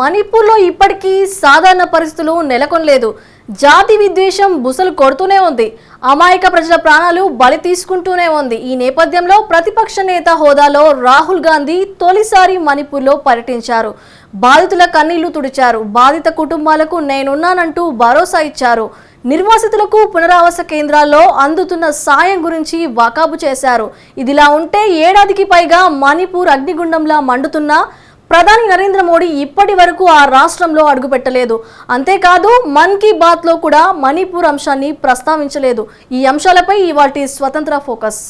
మణిపూర్లో ఇప్పటికీ సాధారణ పరిస్థితులు నెలకొనలేదు. జాతి విద్వేషం బుసలు కొడుతూనే ఉంది. అమాయక ప్రజల ప్రాణాలు బలి తీసుకుంటూనే ఉంది. ఈ నేపథ్యంలో ప్రతిపక్ష నేత హోదాలో రాహుల్ గాంధీ తొలిసారి మణిపూర్లో పర్యటించారు. బాధితుల కన్నీళ్ళు తుడిచారు. బాధిత కుటుంబాలకు నేనున్నానంటూ భరోసా ఇచ్చారు. నిర్వాసితులకు పునరావాస కేంద్రాల్లో అందుతున్న సాయం గురించి వాకాబు చేశారు. ఇదిలా ఉంటే ఏడాదికి పైగా మణిపూర్ అగ్నిగుండంలా మండుతున్నా ప్రధాని నరేంద్ర మోడీ ఇప్పటి వరకు ఆ రాష్ట్రంలో అడుగుపెట్టలేదు. అంతేకాదు మన్ కీ బాత్లో కూడా మణిపూర్ అంశాన్ని ప్రస్తావించలేదు. ఈ అంశాలపై ఇవాటి స్వతంత్ర ఫోకస్.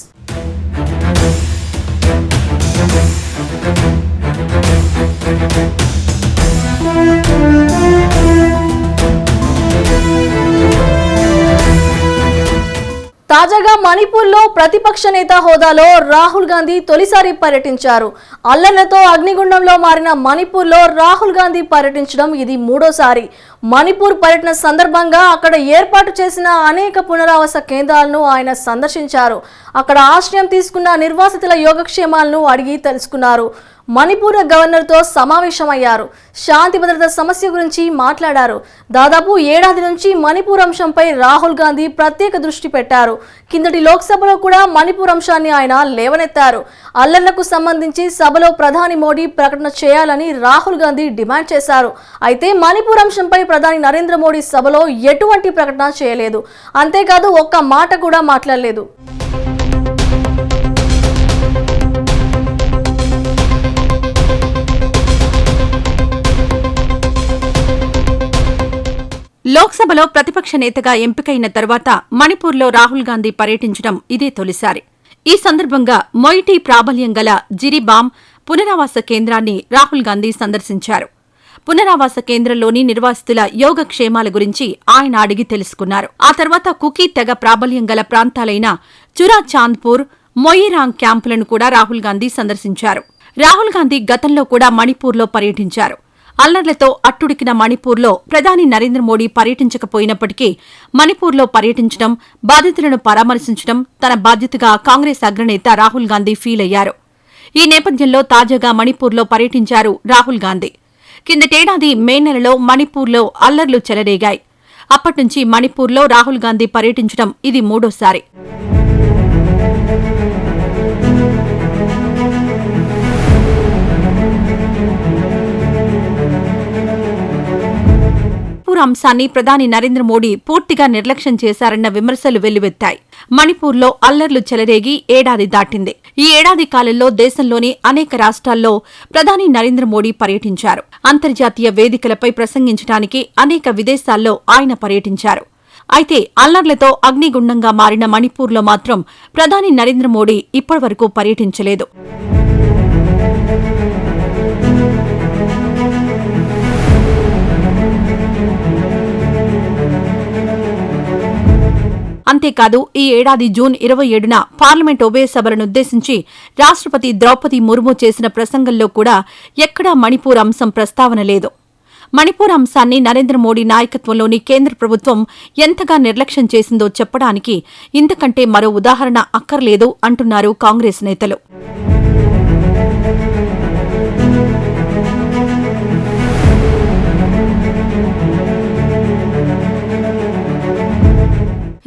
తాజాగా మణిపూర్లో ప్రతిపక్ష నేత హోదాలో రాహుల్ గాంధీ తొలిసారి పర్యటించారు. అల్లర్లతో అగ్నిగుండంలో మారిన మణిపూర్లో రాహుల్ గాంధీ పర్యటించడం ఇది మూడోసారి. మణిపూర్ పర్యటన సందర్భంగా అక్కడ ఏర్పాటు చేసిన అనేక పునరావాస కేంద్రాలను ఆయన సందర్శించారు. అక్కడ ఆశ్రయం తీసుకున్న నిర్వాసితుల యోగక్షేమాలను అడిగి తెలుసుకున్నారు. మణిపూర్ గవర్నర్తో సమావేశమయ్యారు. శాంతి భద్రత సమస్య గురించి మాట్లాడారు. దాదాపు ఏడాది నుంచి మణిపూర్ అంశంపై రాహుల్ గాంధీ ప్రత్యేక దృష్టి పెట్టారు. కిందటి లోక్సభలో కూడా మణిపూర్ అంశాన్ని ఆయన లేవనెత్తారు. అల్లర్లకు సంబంధించి సభలో ప్రధాని మోడీ ప్రకటన చేయాలని రాహుల్ గాంధీ డిమాండ్ చేశారు. అయితే మణిపూర్ అంశంపై ప్రధాని నరేంద్ర మోడీ సభలో ఎటువంటి ప్రకటన చేయలేదు. అంతేకాదు ఒక్క మాట కూడా మాట్లాడలేదు. లోక్సభలో ప్రతిపక్ష నేతగా ఎంపికైన తర్వాత మణిపూర్లో రాహుల్ గాంధీ పర్యటించడం ఇదే తొలిసారి. ఈ సందర్భంగా మొయిటీ ప్రాబల్యం గల జిరిబామ్ పునరావాస కేంద్రాన్ని రాహుల్ గాంధీ సందర్శించారు. పునరావాస కేంద్రంలోని నిర్వాసితుల యోగక్షేమాల గురించి ఆయన అడిగి తెలుసుకున్నారు. ఆ తర్వాత కుకీ తెగ ప్రాబల్యం గల ప్రాంతాలైన చురా చాంద్పూర్ మొయిరాంగ్ క్యాంపులను కూడా రాహుల్ గాంధీ సందర్శించారు. రాహుల్ గాంధీ గతంలో కూడా మణిపూర్లో పర్యటించారు. అల్లర్లతో అట్టుడికిన మణిపూర్లో ప్రధాని నరేంద్ర మోడీ పర్యటించకపోయినప్పటికీ మణిపూర్లో పర్యటించడం బాధితులను పరామర్శించడం తన బాధ్యతగా కాంగ్రెస్ అగ్రనేత రాహుల్ గాంధీ ఫీల్ అయ్యారు. ఈ నేపథ్యంలో తాజాగా మణిపూర్లో పర్యటించారు రాహుల్ గాంధీ. కిందటేడాది మే నెలలో మణిపూర్లో అల్లర్లు చెలరేగాయి. అప్పట్నుంచి మణిపూర్లో రాహుల్ గాంధీ పర్యటించడం ఇది మూడోసారి. మణిపూర్ అంశాన్ని ప్రధాని నరేంద్ర మోడీ పూర్తిగా నిర్లక్ష్యం చేశారన్న విమర్శలు వెల్లువెత్తాయి. మణిపూర్లో అల్లర్లు చెలరేగి ఏడాది దాటింది. ఈ ఏడాది కాలంలో దేశంలోని అనేక రాష్ట్రాల్లో ప్రధాని నరేంద్ర మోడీ పర్యటించారు. అంతర్జాతీయ వేదికలపై ప్రసంగించడానికి అనేక విదేశాల్లో ఆయన పర్యటించారు. అయితే అల్లర్లతో అగ్నిగుండంగా మారిన మణిపూర్లో మాత్రం ప్రధాని నరేంద్ర మోడీ ఇప్పటివరకు పర్యటించలేదు. అంతేకాదు ఈ ఏడాది జూన్ ఇరవై ఏడున పార్లమెంట్ ఉభయ సభలనుద్దేశించి రాష్ట్రపతి ద్రౌపది ముర్ము చేసిన ప్రసంగంలో కూడా ఎక్కడా మణిపూర్ అంశం ప్రస్తావన లేదు. మణిపూర్ అంశాన్ని నరేంద్ర మోడీ నాయకత్వంలోని కేంద్ర ప్రభుత్వం ఎంతగా నిర్లక్ష్యం చేసిందో చెప్పడానికి ఇంతకంటే మరో ఉదాహరణ అక్కర్లేదు అంటున్నారు కాంగ్రెస్ నేతలు.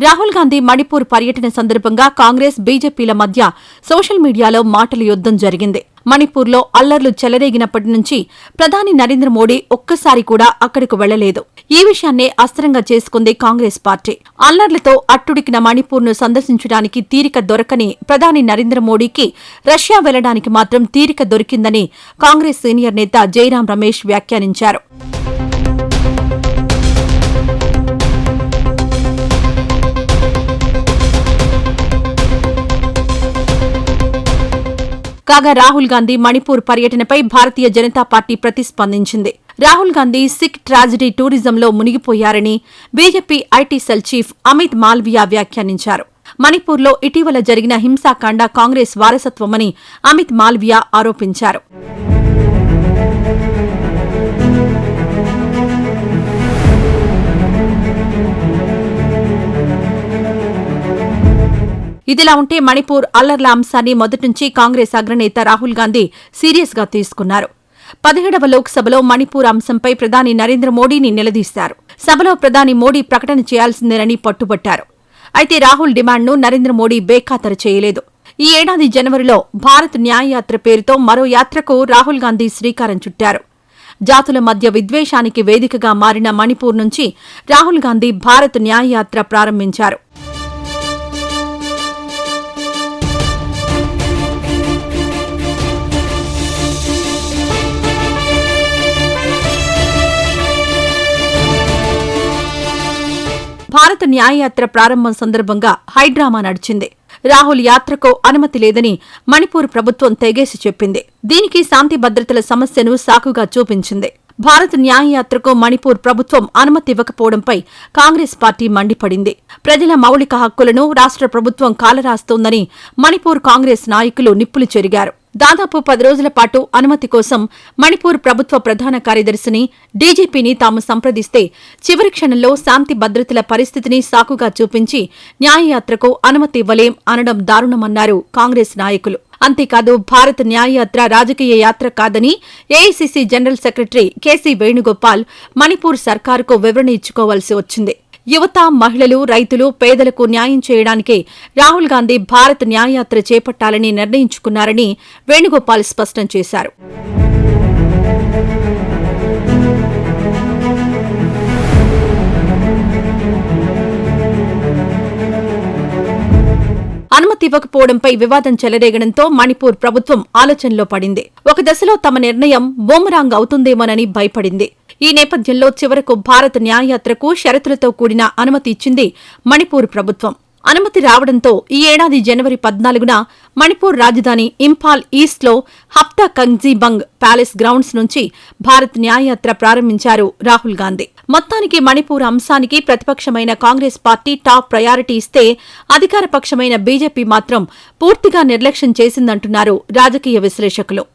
రాహుల్ గాంధీ మణిపూర్ పర్యటన సందర్భంగా కాంగ్రెస్ బీజేపీల మధ్య సోషల్ మీడియాలో మాటల యుద్దం జరిగింది. మణిపూర్లో అల్లర్లు చెలరేగినప్పటి నుంచి ప్రధాని నరేంద్ర మోడీ ఒక్కసారి కూడా అక్కడికి వెళ్ళలేదు ఈ విషయాన్నే అస్త్రంగా చేసుకుంది కాంగ్రెస్ పార్టీ. అల్లర్లతో అట్టుడికిన మణిపూర్ను సందర్శించడానికి తీరిక దొరకని ప్రధాని నరేంద్ర మోడీకి రష్యా వెళ్ళడానికి మాత్రం తీరిక దొరికిందని కాంగ్రెస్ సీనియర్ నేత జైరాం రమేష్ వ్యాఖ్యానించారు. కాగా రాహుల్ గాంధీ మణిపూర్ పర్యటనపై భారతీయ జనతా పార్టీ ప్రతిస్పందించింది. రాహుల్ గాంధీ సిక్ ట్రాజడీ టూరిజంలో మునిగిపోయారని BJP IT cell chief Amit Malviya వ్యాఖ్యానించారు. మణిపూర్లో ఇటీవల జరిగిన హింసాకాండ కాంగ్రెస్ వారసత్వమని అమిత్ మాల్వియా ఆరోపించారు. ఇదిలా ఉంటే మణిపూర్ అల్లర్ల అంశాన్ని మొదటి నుంచి కాంగ్రెస్ అగ్రనేత రాహుల్ గాంధీ సీరియస్గా తీసుకున్నారు. పదిహేడవ లోక్సభలో మణిపూర్ అంశంపై ప్రధాని నరేంద్ర మోడీని నిలదీశారు. సభలో ప్రధాని మోడీ ప్రకటన చేయాల్సిందేనని పట్టుబట్టారు. అయితే రాహుల్ డిమాండ్ను నరేంద్ర మోడీ బేఖాతరు చేయలేదు. ఈ ఏడాది జనవరిలో భారత్ న్యాయయాత్ర పేరుతో మరో యాత్రకు రాహుల్ గాంధీ శ్రీకారం చుట్టారు. జాతుల మధ్య విద్వేషానికి వేదికగా మారిన మణిపూర్ నుంచి రాహుల్ గాంధీ భారత్ న్యాయయాత్ర ప్రారంభించారు. భారత న్యాయయాత్ర ప్రారంభం సందర్భంగా హైడ్రామా నడిచింది. రాహుల్ యాత్రకు అనుమతి లేదని మణిపూర్ ప్రభుత్వం తెగేసి చెప్పింది. దీనికి శాంతి భద్రతల సమస్యను సాకుగా చూపించింది. భారత్ న్యాయయాత్రకు మణిపూర్ ప్రభుత్వం అనుమతి ఇవ్వకపోవడంపై కాంగ్రెస్ పార్టీ మండిపడింది. ప్రజల మౌలిక హక్కులను రాష్ట్ర ప్రభుత్వం కాలరాస్తోందని మణిపూర్ కాంగ్రెస్ నాయకులు నిప్పులు చెరిగారు. దాదాపు పది రోజుల పాటు అనుమతి కోసం మణిపూర్ ప్రభుత్వ ప్రధాన కార్యదర్శిని డీజీపీని తాము సంప్రదిస్తే చివరి క్షణంలో శాంతి భద్రతల పరిస్థితిని సాకుగా చూపించి న్యాయయాత్రకు అనుమతి ఇవ్వలేం అనడం దారుణమన్నారు కాంగ్రెస్ నాయకులు. అంతేకాదు భారత్ న్యాయయాత్ర రాజకీయ యాత్ర కాదని AICC general secretary KC Venugopal Manipur సర్కారుకు వివరణ ఇచ్చుకోవాల్సి వచ్చింది. యువత మహిళలు రైతులు పేదలకు న్యాయం చేయడానికే రాహుల్ గాంధీ భారత్ న్యాయయాత్ర చేపట్టాలని నిర్ణయించుకున్నారని వేణుగోపాల్ స్పష్టం చేశారు. అనుమతి ఇవ్వకపోవడంపై వివాదం చెలరేగడంతో మణిపూర్ ప్రభుత్వం ఆలోచనలో పడింది. ఒక దశలో తమ నిర్ణయం బూమరాంగ్ అవుతుందేమోనని భయపడింది. ఈ నేపథ్యంలో చివరకు భారత్ న్యాయయాత్రకు షరతులతో కూడిన అనుమతి ఇచ్చింది మణిపూర్ ప్రభుత్వం. అనుమతి రావడంతో ఈ ఏడాది జనవరి పద్నాలుగున మణిపూర్ రాజధాని ఇంఫాల్ ఈస్ట్లో హప్తా కంగ్జీబంగ్ ప్యాలెస్ గ్రౌండ్స్ నుంచి భారత్ న్యాయయాత్ర ప్రారంభించారు రాహుల్ గాంధీ. మొత్తానికి మణిపూర్ అంశానికి ప్రతిపక్షమైన కాంగ్రెస్ పార్టీ టాప్ ప్రయారిటీ ఇస్తే అధికారపక్షమైన బీజేపీ మాత్రం పూర్తిగా నిర్లక్ష్యం చేసిందంటున్నారు రాజకీయ విశ్లేషకులు.